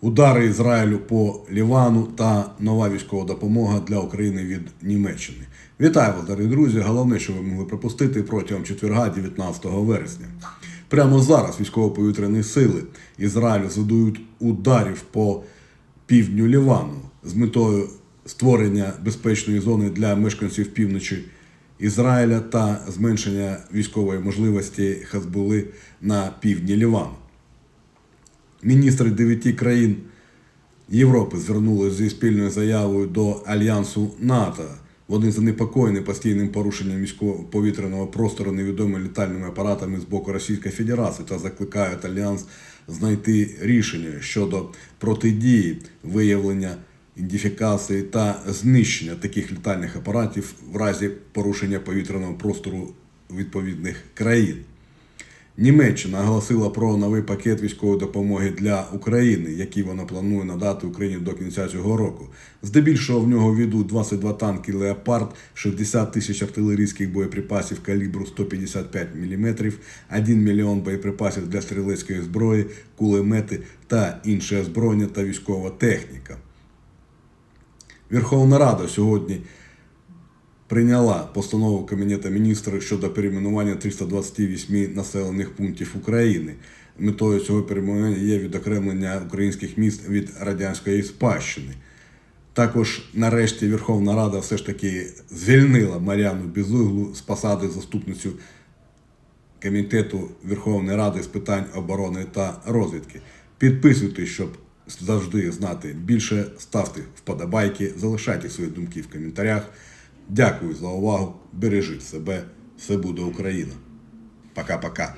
Удари Ізраїлю по Лівану та нова військова допомога для України від Німеччини. Вітаю вас, дорогі друзі. Головне, що ви могли пропустити протягом четверга, 19 вересня. Прямо зараз військово-повітряні сили Ізраїлю завдають ударів по півдню Лівану з метою створення безпечної зони для мешканців півночі Ізраїля та зменшення військової можливості Хазбули на півдні Лівану. Міністри дев'яти країн Європи звернулися зі спільною заявою до Альянсу НАТО. Вони занепокоєні постійним порушенням військово-повітряного простору невідомими літальними апаратами з боку Російської Федерації та закликають Альянс знайти рішення щодо протидії виявлення, ідентифікації та знищення таких літальних апаратів в разі порушення повітряного простору відповідних країн. Німеччина оголосила про новий пакет військової допомоги для України, який вона планує надати Україні до кінця цього року. Здебільшого в нього війдуть 22 танки Леопард, 60 тисяч артилерійських боєприпасів калібру 155 мм, 1 мільйон боєприпасів для стрілецької зброї, кулемети та інше озброєння та військова техніка. Верховна Рада сьогодні прийняла постанову Кабінету міністрів щодо перейменування 328 населених пунктів України. Метою цього перейменування є відокремлення українських міст від радянської спадщини. Також, нарешті, Верховна Рада все ж таки звільнила Мар'яну Безуглу з посади заступницю Комітету Верховної Ради з питань оборони та розвідки. Підписуйтесь, щоб завжди знати більше, ставте вподобайки, залишайте свої думки в коментарях. Дякую за увагу. Бережіть себе. Все буде Україна. Пока-пока.